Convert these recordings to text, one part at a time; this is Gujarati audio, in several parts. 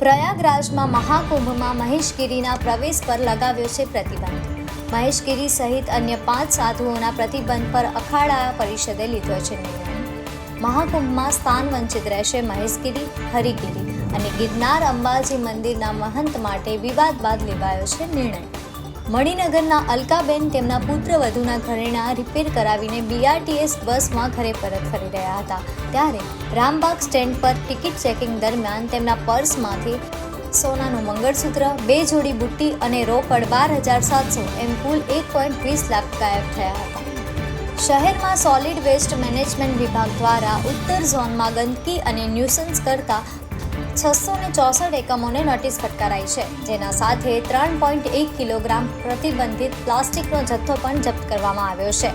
પ્રયાગરાજમાં મહાકુંભમાં મહેશગીરીના પ્રવેશ પર લગાવ્યો છે પ્રતિબંધ. મહેશગીરી સહિત અન્ય પાંચ સાધુઓના પ્રતિબંધ પર અખાડા પરિષદે લીધો છે. નિર્ણય મહાકુંભમાં સ્થાન વંચિત રહેશે મહેશગીરી હરિગીરી અને ગિરનાર અંબાજી મંદિરના મહંત માટે વિવાદ બાદ લેવાયો છે નિર્ણય. મણિનગરના અલકાબેન તેમના પુત્ર વધુના ઘરેણા રિપેર કરાવીને બીઆરટીએસ બસમાં ઘરે પરત ફરી રહ્યા હતા. ત્યારે રામબાગ સ્ટેન્ડ પર ટિકિટ ચેકિંગ દરમિયાન તેમના પર્સમાંથી સોનાનું મંગળસૂત્ર, બે જોડી બુટ્ટી અને રોકડ બાર હજાર સાતસો એમ કુલ એક પોઈન્ટ વીસ લાખ ગાયબ થયા હતા. શહેરમાં સોલિડ વેસ્ટ મેનેજમેન્ટ વિભાગ દ્વારા ઉત્તર ઝોનમાં ગંદકી અને ન્યુસન્સ કરતા છસો ને ચોસઠ એકમોને નોટિસ ફટકારાઈ છે. જેના સાથે ત્રણ પોઈન્ટ એક કિલોગ્રામ પ્રતિબંધિત પ્લાસ્ટિકનો જથ્થો પણ જપ્ત કરવામાં આવ્યો છે.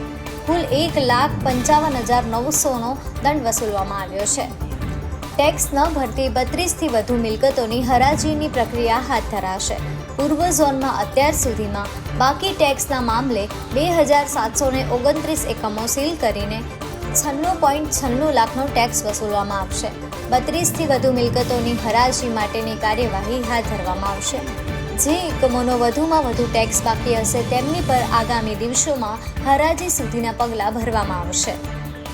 કુલ એક લાખ પંચાવન હજાર નવસોનો દંડ વસૂલવામાં આવ્યો છે. ટેક્સ ન ભરતી બત્રીસથી વધુ મિલકતોની હરાજીની પ્રક્રિયા હાથ ધરાશે. પૂર્વ ઝોનમાં અત્યાર સુધીમાં બાકી ટેક્સના મામલે બે હજાર સાતસો ઓગણત્રીસ એકમો સીલ કરીને છન્નું પોઈન્ટ છન્નું લાખનો ટેક્સ વસૂલવામાં આવશે. બત્રીસથી વધુ મિલકતોની હરાજી માટેની કાર્યવાહી હાથ ધરવામાં આવશે. જે એકમોનો વધુમાં વધુ ટેક્સ બાકી હશે, તેમની પર આગામી દિવસોમાં હરાજી સુધીના પગલાં ભરવામાં આવશે.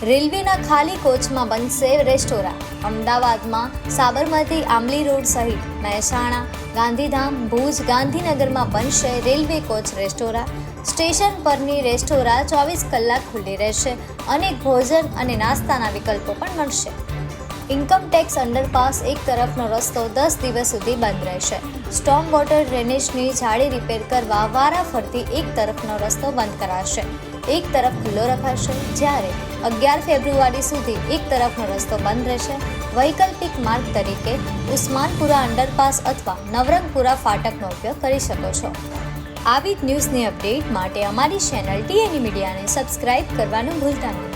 રેલવેના ખાલી કોચમાં બનશે રેસ્ટોરાં. અમદાવાદમાં સાબરમતી આમલી રોડ સહિત મહેસાણા, ગાંધીધામ, ભુજ, ગાંધીનગરમાં બનશે રેલવે કોચ રેસ્ટોરાં. સ્ટેશન પરની રેસ્ટોરાં ચોવીસ કલાક ખુલ્લી રહેશે અનેક ભોજન અને નાસ્તાના વિકલ્પો પણ મળશે. ઇન્કમ ટેક્સ અંડરપાસ એક તરફનો રસ્તો દસ દિવસ સુધી બંધ રહેશે. સ્ટોમ વોટર ડ્રેનેજની જાળી રિપેર કરવા વારાફરતી એક તરફનો રસ્તો બંધ કરાશે. એક તરફ ખુલ્લો રખાશે જ્યારે અગિયાર ફેબ્રુઆરી સુધી એક તરફનો રસ્તો બંધ રહેશે. વૈકલ્પિક માર્ગ તરીકે ઉસ્માનપુરા અંડરપાસ અથવા નવરંગપુરા ફાટકનો ઉપયોગ કરી શકો છો. આવી જ ન્યૂઝની અપડેટ માટે અમારી ચેનલ ટીએની મીડિયાને સબસ્ક્રાઇબ કરવાનું ભૂલતા નહીં.